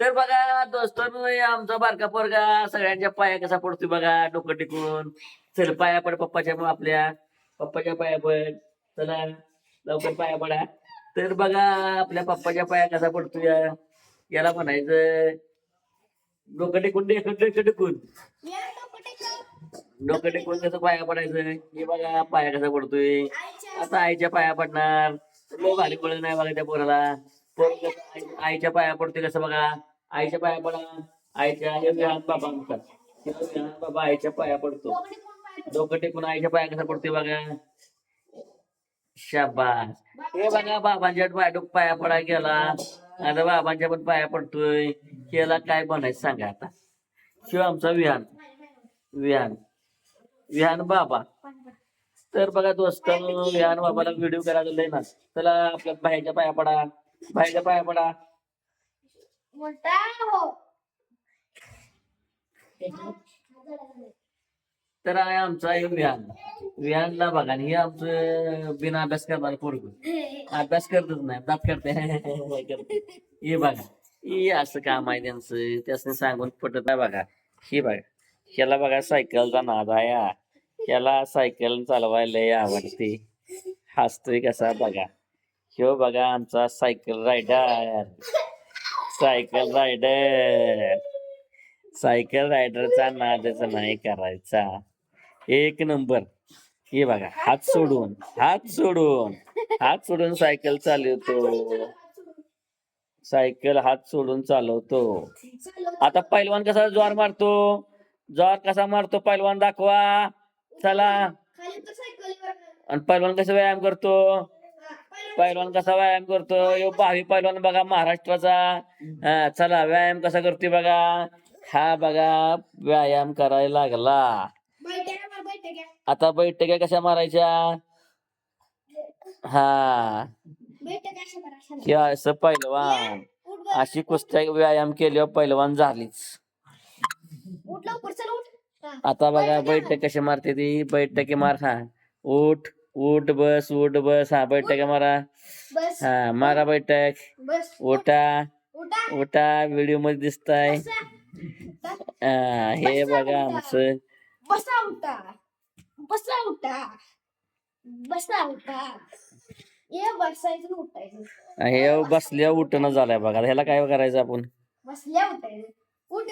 तर बघा दोस्त आमचा बारका पोरगा सगळ्यांच्या पाया कसा पडतोय बघा डोकं टिकून. चल पाया पड पप्पाच्या मग आपल्या. पप्पाच्या पाया पड. चला लवकर पाया पडा. तर बघा आपल्या पप्पाच्या पाया कसा पडतोय? याला म्हणायचं डोकं टिकून डोकं टिकून. डोकं टिकून कसं पाया पडायचं? हे बघा पाया कसा पडतोय? आता आईच्या पाया पडणार. लोक भारी पडत नाही बघा त्या पोराला. पोर कसं आईच्या पाया पडते कसं बघा? आईच्या पाया पडा. आईच्या हे विहान बाबा म्हणतात. विहान बाबा आईच्या पाया पडतो. डोकं टेकून आईच्या पाया कसा पडते बघा? शाबास. हे बघा बाबांच्या पाया डोक पाया पडा गेला आता बाबांच्या पण पाया पडतोय. केला काय बनायचं सांगा आता. शिव आमचा विहान. विहान. विहान बाबा. तर बघा दोस्त विहान बाबाला व्हिडिओ करायला लय ना चला आपल्या बाहेरच्या पाया पडा. बाहेरच्या पाया पडा. मोठा हो तर आहे आमचा विहान विहानला बघा आणि हे आमचं बिना अभ्यास करणार पोरग. अभ्यास करतच नाही दात करते. हे बघा हे असं काम आहे त्यांचं. त्यासने सांगून पटत नाही बघा. हे बघा ह्याला बघा सायकलचा नाद ह्याला सायकल चालवायला लय आवडते. हसतोय कसा बघा. ह्यो बघा आमचा cycle rider. Cycle rider cycle रायडरचा नादच नाही करायचा. एक नंबर. हे बघा हात सोडून. हात सोडून. हात सोडून सायकल चालवतो. सायकल हात सोडून चालवतो. आता पैलवान कसा ज्वार मारतो? ज्वार कसा मारतो पैलवान? दाखवा. चला. आणि पैलवान कसा व्यायाम करतो? पैलवान कसा व्यायाम करतो? यो भावी पैलवान बघा महाराष्ट्राचा. हा, चला व्यायाम कसा करतोय बघा? हा बघा व्यायाम करायला लागला. बैठ्या मार बैठ्या आता बैठक्या कशा मारायच्या? हा. बैठ्या कशा मार अशा हे असं पैलवान उठ बर अशी कुस्त्या व्यायाम केल्यावर पैलवान झालीच. उठ लवकर चल उठ. हा. आता बघा बैठक कशी मारते ती? बैठके मार हा. उठ. उठ बस उठ बस. हा बैठक मारा. बस. हा मारा बैठक. बस. उठा. उठा. उठा. व्हिडिओमध्ये दिसताय. हा, हे बघा आमचं बसा उठा. बसा उठा. बसा उठा. ये बसायचं आणि उठायचं. हे बसल्या उठणं झालंय बघा. ह्याला काय करायचं आपण? बसल्या उठायचं. उठ